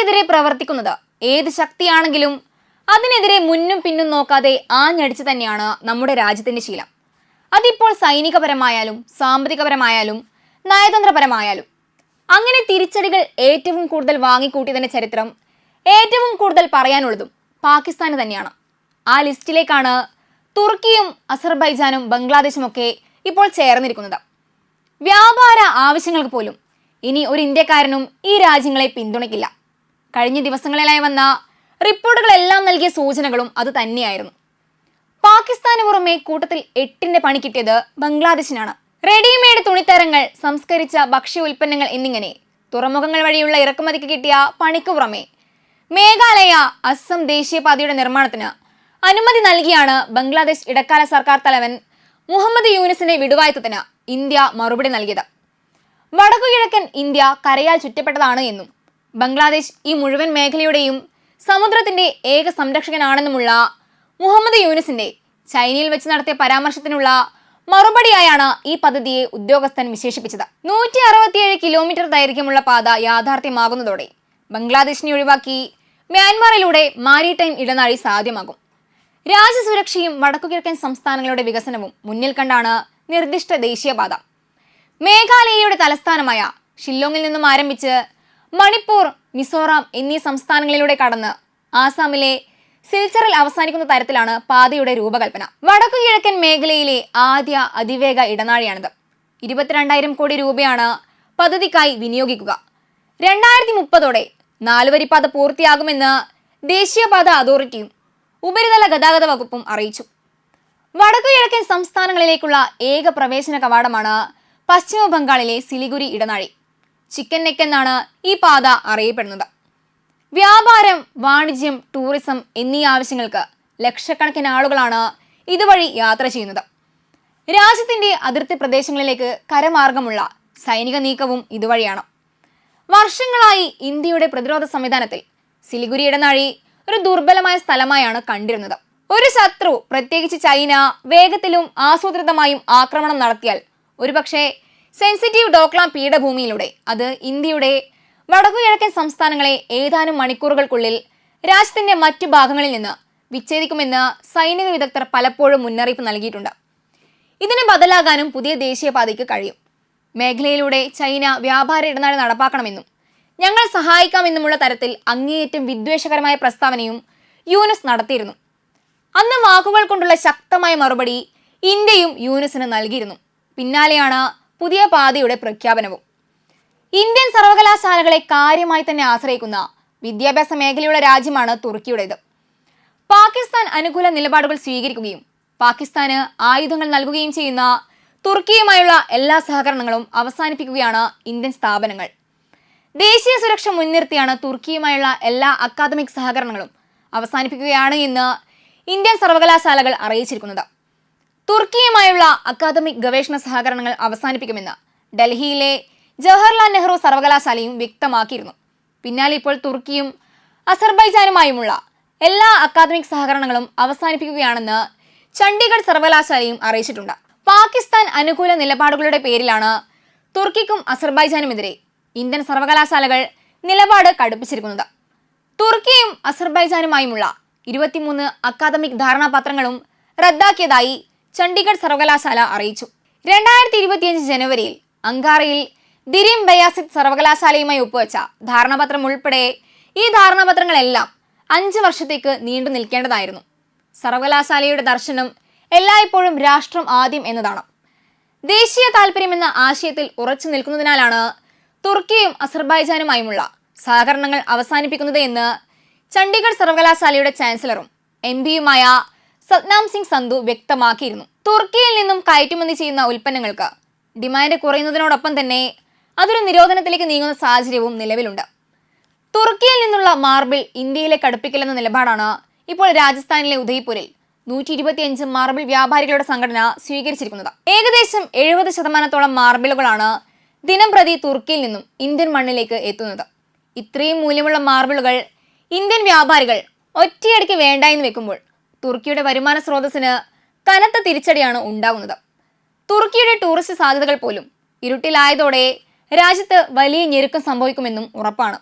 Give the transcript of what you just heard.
തനിക്കെതിരെ പ്രവർത്തിക്കുന്നത്. ഏത് ശക്തിയാണെങ്കിലും അതിനെതിരെ മുന്നും പിന്നും നോക്കാതെ ആഞ്ഞടിച്ച് തന്നെയാണ് നമ്മുടെ രാജ്യത്തിന്റെ ശീലം. അതിപ്പോൾ സൈനികപരമായാലും സാമ്പത്തികപരമായാലും നയതന്ത്രപരമായാലും. അങ്ങനെ തിരിച്ചടികൾ ഏറ്റവും കൂടുതൽ വാങ്ങിക്കൂട്ടിയതിന്റെ ചരിത്രം ഏറ്റവും കൂടുതൽ പറയാനുള്ളതും പാകിസ്ഥാന് തന്നെയാണ്. ആ ലിസ്റ്റിലേക്കാണ് തുർക്കിയും അസർബൈജാനും ബംഗ്ലാദേശും ഒക്കെ ഇപ്പോൾ ചേർന്നിരിക്കുന്നത്. വ്യാപാര ആവശ്യങ്ങൾക്ക് പോലും ഇനി ഒരു ഇന്ത്യക്കാരനും ഈ രാജ്യങ്ങളെ പിന്തുണയ്ക്കില്ല. കഴിഞ്ഞ ദിവസങ്ങളിലായി വന്ന റിപ്പോർട്ടുകളെല്ലാം നൽകിയ സൂചനകളും അത് തന്നെയായിരുന്നു. പാകിസ്ഥാന് പുറമെ കൂട്ടത്തിൽ എട്ടിന്റെ പണി കിട്ടിയത് ബംഗ്ലാദേശിനാണ്. റെഡിമെയ്ഡ് തുണിത്തരങ്ങൾ സംസ്കരിച്ച ഭക്ഷ്യ ഉൽപ്പന്നങ്ങൾ എന്നിങ്ങനെ തുറമുഖങ്ങൾ വഴിയുള്ള ഇറക്കുമതിക്ക് കിട്ടിയ പണിക്ക് പുറമെ മേഘാലയ അസം ദേശീയപാതയുടെ നിർമ്മാണത്തിന് അനുമതി നൽകിയാണ് ബംഗ്ലാദേശ് ഇടക്കാല സർക്കാർ തലവൻ മുഹമ്മദ് യൂനിസിന്റെ വിടുവായത്തത്തിന് ഇന്ത്യ മറുപടി നൽകിയത്. വടക്കുകിഴക്കൻ ഇന്ത്യ കരയാൽ ചുറ്റപ്പെട്ടതാണ് എന്നും ബംഗ്ലാദേശ് ഈ മുഴുവൻ മേഖലയുടെയും സമുദ്രത്തിന്റെ ഏക സംരക്ഷകനാണെന്നുമുള്ള മുഹമ്മദ് യൂനിസിന്റെ ചൈനയിൽ വെച്ച് നടത്തിയ പരാമർശത്തിനുള്ള മറുപടിയായാണ് ഈ പദ്ധതിയെ ഉദ്യോഗസ്ഥൻ വിശേഷിപ്പിച്ചത്. നൂറ്റി അറുപത്തിയേഴ് കിലോമീറ്റർ ദൈർഘ്യമുള്ള പാത യാഥാർത്ഥ്യമാകുന്നതോടെ ബംഗ്ലാദേശിനെ ഒഴിവാക്കി മ്യാൻമാറിലൂടെ മാരിടൈം ഇടനാഴി സാധ്യമാകും. രാജ്യസുരക്ഷയും വടക്കുകിഴക്കൻ സംസ്ഥാനങ്ങളുടെ വികസനവും മുന്നിൽ കണ്ടാണ് നിർദ്ദിഷ്ട ദേശീയപാത. മേഘാലയയുടെ തലസ്ഥാനമായ ഷില്ലോങ്ങിൽ നിന്നും ആരംഭിച്ച് മണിപ്പൂർ മിസോറാം എന്നീ സംസ്ഥാനങ്ങളിലൂടെ കടന്ന് ആസാമിലെ സിൽച്ചറിൽ അവസാനിക്കുന്ന തരത്തിലാണ് പാതയുടെ രൂപകൽപ്പന. വടക്കു കിഴക്കൻ മേഖലയിലെ ആദ്യ അതിവേഗ ഇടനാഴിയാണിത്. ഇരുപത്തിരണ്ടായിരം കോടി രൂപയാണ് പദ്ധതിക്കായി വിനിയോഗിക്കുക. രണ്ടായിരത്തി മുപ്പതോടെ നാലുവരിപ്പാത പൂർത്തിയാകുമെന്ന് ദേശീയപാത അതോറിറ്റിയും ഉപരിതല ഗതാഗത വകുപ്പും അറിയിച്ചു. വടക്കു കിഴക്കൻ സംസ്ഥാനങ്ങളിലേക്കുള്ള ഏക പ്രവേശന കവാടമാണ് പശ്ചിമ ബംഗാളിലെ സിലിഗുരി ഇടനാഴി. ചിക്കൻ നെക്ക് എന്നാണ് ഈ പാത അറിയപ്പെടുന്നത്. വ്യാപാരം വാണിജ്യം ടൂറിസം എന്നീ ആവശ്യങ്ങൾക്ക് ലക്ഷക്കണക്കിന് ആളുകളാണ് ഇതുവഴി യാത്ര ചെയ്യുന്നത്. രാജ്യത്തിന്റെ അതിർത്തി പ്രദേശങ്ങളിലേക്ക് കരമാർഗമുള്ള സൈനിക നീക്കവും ഇതുവഴിയാണ്. വർഷങ്ങളായി ഇന്ത്യയുടെ പ്രതിരോധ സംവിധാനത്തിൽ സിലിഗുരി ഇടനാഴി ഒരു ദുർബലമായ സ്ഥലമായാണ് കണ്ടിരുന്നത്. ഒരു ശത്രു പ്രത്യേകിച്ച് ചൈന വേഗത്തിലും ആസൂത്രിതമായും ആക്രമണം നടത്തിയാൽ ഒരുപക്ഷെ സെൻസിറ്റീവ് ഡോക്ലാം പീഠഭൂമിയിലൂടെ അത് ഇന്ത്യയുടെ വടക്കുകിഴക്കൻ സംസ്ഥാനങ്ങളെ ഏതാനും മണിക്കൂറുകൾക്കുള്ളിൽ രാജ്യത്തിന്റെ മറ്റു ഭാഗങ്ങളിൽ നിന്ന് വിച്ഛേദിക്കുമെന്ന് സൈനിക വിദഗ്ധർ പലപ്പോഴും മുന്നറിയിപ്പ് നൽകിയിട്ടുണ്ട്. ഇതിനെ ബദലാകാനും പുതിയ ദേശീയപാതയ്ക്ക് കഴിയും. മേഖലയിലൂടെ ചൈന വ്യാപാര ഇടനാഴി നടപ്പാക്കണമെന്നും ഞങ്ങൾ സഹായിക്കാമെന്നുമുള്ള തരത്തിൽ അങ്ങേയറ്റം വിദ്വേഷകരമായ പ്രസ്താവനയും യൂനസ് നടത്തിയിരുന്നു. അന്ന് വാക്കുകൾ കൊണ്ടുള്ള ശക്തമായ മറുപടി ഇന്ത്യയും യൂനസിന് നൽകിയിരുന്നു. പിന്നാലെയാണ് പുതിയ പാതയുടെ പ്രഖ്യാപനവും. ഇന്ത്യൻ സർവകലാശാലകളെ കാര്യമായി തന്നെ ആശ്രയിക്കുന്ന വിദ്യാഭ്യാസ മേഖലയുള്ള രാജ്യമാണ് തുർക്കിയുടേത്. പാകിസ്ഥാൻ അനുകൂല നിലപാടുകൾ സ്വീകരിക്കുകയും പാകിസ്ഥാന് ആയുധങ്ങൾ നൽകുകയും ചെയ്യുന്ന തുർക്കിയുമായുള്ള എല്ലാ സഹകരണങ്ങളും അവസാനിപ്പിക്കുകയാണ് ഇന്ത്യൻ സ്ഥാപനങ്ങൾ. ദേശീയ സുരക്ഷ മുൻനിർത്തിയാണ് തുർക്കിയുമായുള്ള എല്ലാ അക്കാദമിക് സഹകരണങ്ങളും അവസാനിപ്പിക്കുകയാണ് എന്ന് ഇന്ത്യൻ സർവകലാശാലകൾ അറിയിച്ചിരിക്കുന്നത്. തുർക്കിയുമായുള്ള അക്കാദമിക് ഗവേഷണ സഹകരണങ്ങൾ അവസാനിപ്പിക്കുമെന്ന് ഡൽഹിയിലെ ജവഹർലാൽ നെഹ്റു സർവകലാശാലയും വ്യക്തമാക്കിയിരുന്നു. പിന്നാലെ ഇപ്പോൾ തുർക്കിയും അസർബൈജാനുമായുമുള്ള എല്ലാ അക്കാദമിക് സഹകരണങ്ങളും അവസാനിപ്പിക്കുകയാണെന്ന് ചണ്ഡീഗഡ് സർവകലാശാലയും അറിയിച്ചിട്ടുണ്ട്. പാകിസ്ഥാൻ അനുകൂല നിലപാടുകളുടെ പേരിലാണ് തുർക്കിക്കും അസർബൈജാനുമെതിരെ ഇന്ത്യൻ സർവകലാശാലകൾ നിലപാട് കടുപ്പിച്ചിരിക്കുന്നത്. തുർക്കിയും അസർബൈജാനുമായുമുള്ള ഇരുപത്തിമൂന്ന് അക്കാദമിക് ധാരണാപത്രങ്ങളും റദ്ദാക്കിയതായി ചണ്ഡീഗഡ് സർവകലാശാല അറിയിച്ചു. രണ്ടായിരത്തി ഇരുപത്തിയഞ്ച് ജനുവരിയിൽ അങ്കാറയിൽ ദിരിം ബയാസിത് സർവകലാശാലയുമായി ഒപ്പുവെച്ച ധാരണാപത്രം ഉൾപ്പെടെ ഈ ധാരണാപത്രങ്ങളെല്ലാം അഞ്ച് വർഷത്തേക്ക് നീണ്ടു നിൽക്കേണ്ടതായിരുന്നു. സർവകലാശാലയുടെ ദർശനം എല്ലായ്പ്പോഴും രാഷ്ട്രം ആദ്യം എന്നതാണ്. ദേശീയ താല്പര്യമെന്ന ആശയത്തിൽ ഉറച്ചു നിൽക്കുന്നതിനാലാണ് തുർക്കിയും അസർബൈജാനുമായുമുള്ള സഹകരണങ്ങൾ അവസാനിപ്പിക്കുന്നത് എന്ന് ചണ്ഡീഗഡ് സർവകലാശാലയുടെ ചാൻസലറും എം പിയുമായ സത്നാം സിംഗ് സന്ധു വ്യക്തമാക്കിയിരുന്നു. തുർക്കിയിൽ നിന്നും കയറ്റുമതി ചെയ്യുന്ന ഉൽപ്പന്നങ്ങൾക്ക് ഡിമാൻഡ് കുറയുന്നതിനോടൊപ്പം തന്നെ അതൊരു നിരോധനത്തിലേക്ക് നീങ്ങുന്ന സാഹചര്യവും നിലവിലുണ്ട്. തുർക്കിയിൽ നിന്നുള്ള മാർബിൾ ഇന്ത്യയിലേക്ക് അടുപ്പിക്കില്ലെന്ന നിലപാടാണ് ഇപ്പോൾ രാജസ്ഥാനിലെ ഉദയ്പൂരിൽ നൂറ്റി ഇരുപത്തിയഞ്ച് മാർബിൾ വ്യാപാരികളുടെ സംഘടന സ്വീകരിച്ചിരിക്കുന്നത്. ഏകദേശം എഴുപത് ശതമാനത്തോളം മാർബിളുകളാണ് ദിനം പ്രതി തുർക്കിയിൽ നിന്നും ഇന്ത്യൻ മണ്ണിലേക്ക് എത്തുന്നത്. ഇത്രയും മൂല്യമുള്ള മാർബിളുകൾ ഇന്ത്യൻ വ്യാപാരികൾ ഒറ്റയടിക്ക് വേണ്ട എന്ന് വെക്കുമ്പോൾ തുർക്കിയുടെ വരുമാന സ്രോതസ്സിന് കനത്ത തിരിച്ചടിയാണ് ഉണ്ടാകുന്നത് തുർക്കിയുടെ ടൂറിസ്റ്റ് സാധ്യതകൾ പോലും ഇരുട്ടിലായതോടെ രാജ്യത്ത് വലിയ ഞെരുക്കം സംഭവിക്കുമെന്നും ഉറപ്പാണ്.